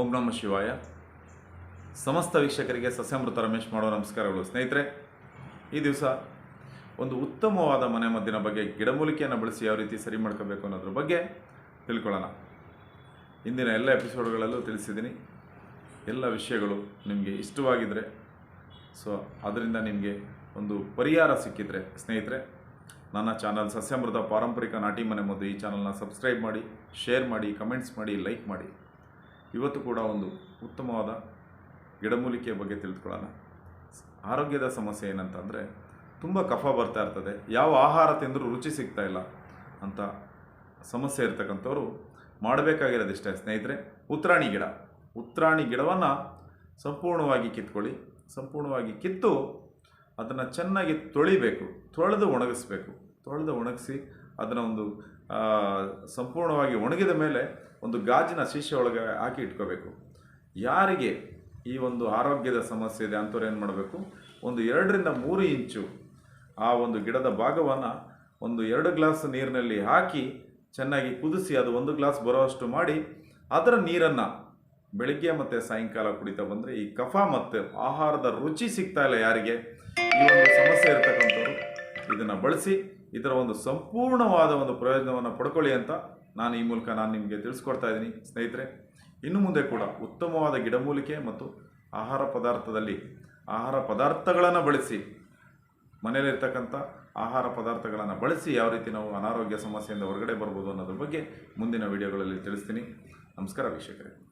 ಓಂ ನಮ ಶಿವಾಯ. ಸಮಸ್ತ ವೀಕ್ಷಕರಿಗೆ ಸಸ್ಯಮೃತ ರಮೇಶ್ ಮಾಡೋ ನಮಸ್ಕಾರಗಳು. ಸ್ನೇಹಿತರೆ, ಈ ದಿವಸ ಒಂದು ಉತ್ತಮವಾದ ಮನೆ ಮದ್ದಿನ ಬಗ್ಗೆ ಗಿಡಮೂಲಿಕೆಯನ್ನು ಬಳಸಿ ಯಾವ ರೀತಿ ಸರಿ ಮಾಡ್ಕೋಬೇಕು ಅನ್ನೋದ್ರ ಬಗ್ಗೆ ತಿಳ್ಕೊಳ್ಳೋಣ. ಇಂದಿನ ಎಲ್ಲ ಎಪಿಸೋಡ್ಗಳಲ್ಲೂ ತಿಳಿಸಿದ್ದೀನಿ. ಎಲ್ಲ ವಿಷಯಗಳು ನಿಮಗೆ ಇಷ್ಟವಾಗಿದ್ದರೆ ಸೊ ಅದರಿಂದ ನಿಮಗೆ ಒಂದು ಪರಿಹಾರ ಸಿಕ್ಕಿದ್ರೆ, ಸ್ನೇಹಿತರೆ, ನನ್ನ ಚಾನಲ್ ಸಸ್ಯಾಮೃತ ಪಾರಂಪರಿಕ ನಾಟಿ ಮನೆ ಮದ್ದು ಈ ಚಾನಲ್ನ ಸಬ್ಸ್ಕ್ರೈಬ್ ಮಾಡಿ, ಶೇರ್ ಮಾಡಿ, ಕಮೆಂಟ್ಸ್ ಮಾಡಿ, ಲೈಕ್ ಮಾಡಿ. ಇವತ್ತು ಕೂಡ ಒಂದು ಉತ್ತಮವಾದ ಗಿಡಮೂಲಿಕೆಯ ಬಗ್ಗೆ ತಿಳಿದುಕೊಳ್ಳೋಣ. ಆರೋಗ್ಯದ ಸಮಸ್ಯೆ ಏನಂತಂದರೆ, ತುಂಬ ಕಫ ಬರ್ತಾ ಇರ್ತದೆ. ಯಾವ ಆಹಾರ ತಿಂದರೂ ರುಚಿ ಸಿಗ್ತಾ ಇಲ್ಲ ಅಂತ ಸಮಸ್ಯೆ ಇರ್ತಕ್ಕಂಥವ್ರು ಮಾಡಬೇಕಾಗಿರೋದಿಷ್ಟೇ ಸ್ನೇಹಿತರೆ, ಉತ್ರಾಣಿ ಗಿಡ. ಉತ್ರಾಣಿ ಗಿಡವನ್ನು ಸಂಪೂರ್ಣವಾಗಿ ಕಿತ್ಕೊಳ್ಳಿ. ಸಂಪೂರ್ಣವಾಗಿ ಕಿತ್ತು ಅದನ್ನು ಚೆನ್ನಾಗಿ ತೊಳಿಬೇಕು. ತೊಳೆದು ಒಣಗಿಸ್ಬೇಕು. ತೊಳೆದು ಒಣಗಿಸಿ ಅದನ್ನು ಒಂದು ಸಂಪೂರ್ಣವಾಗಿ ಒಣಗಿದ ಮೇಲೆ ಒಂದು ಗಾಜಿನ ಶೀಶೆ ಹಾಕಿ ಇಟ್ಕೋಬೇಕು. ಯಾರಿಗೆ ಈ ಒಂದು ಆರೋಗ್ಯದ ಸಮಸ್ಯೆ ಇದೆ ಅಂಥವ್ರು ಏನು ಮಾಡಬೇಕು? ಒಂದು ಎರಡರಿಂದ ಮೂರು ಇಂಚು ಆ ಒಂದು ಗಿಡದ ಭಾಗವನ್ನು ಒಂದು ಎರಡು ಗ್ಲಾಸ್ ನೀರಿನಲ್ಲಿ ಹಾಕಿ ಚೆನ್ನಾಗಿ ಕುದಿಸಿ ಅದು ಒಂದು ಗ್ಲಾಸ್ ಬರೋಷ್ಟು ಮಾಡಿ ಅದರ ನೀರನ್ನು ಬೆಳಿಗ್ಗೆ ಮತ್ತು ಸಾಯಂಕಾಲ ಕುಡಿತಾ ಬಂದರೆ ಈ ಕಫ ಮತ್ತು ಆಹಾರದ ರುಚಿ ಸಿಗ್ತಾ ಇಲ್ಲ ಯಾರಿಗೆ? ಈ ಒಂದು ಸಮಸ್ಯೆ ಇರ್ತಕ್ಕಂಥವ್ರು ಇದನ್ನು ಬಳಸಿ ಇದರ ಒಂದು ಸಂಪೂರ್ಣವಾದ ಒಂದು ಪ್ರಯೋಜನವನ್ನು ಪಡ್ಕೊಳ್ಳಿ ಅಂತ ನಾನು ಈ ಮೂಲಕ ನಾನು ನಿಮಗೆ ತಿಳಿಸ್ಕೊಡ್ತಾ ಇದ್ದೀನಿ. ಸ್ನೇಹಿತರೆ, ಇನ್ನು ಮುಂದೆ ಕೂಡ ಉತ್ತಮವಾದ ಗಿಡಮೂಲಿಕೆ ಮತ್ತು ಆಹಾರ ಪದಾರ್ಥದಲ್ಲಿ ಆಹಾರ ಪದಾರ್ಥಗಳನ್ನು ಬಳಸಿ, ಮನೆಯಲ್ಲಿರ್ತಕ್ಕಂಥ ಆಹಾರ ಪದಾರ್ಥಗಳನ್ನು ಬಳಸಿ ಯಾವ ರೀತಿ ನಾವು ಅನಾರೋಗ್ಯ ಸಮಸ್ಯೆಯಿಂದ ಹೊರಗಡೆ ಬರ್ಬೋದು ಅನ್ನೋದ್ರ ಬಗ್ಗೆ ಮುಂದಿನ ವಿಡಿಯೋಗಳಲ್ಲಿ ತಿಳಿಸ್ತೀನಿ. ನಮಸ್ಕಾರ ವೀಕ್ಷಕರೇ.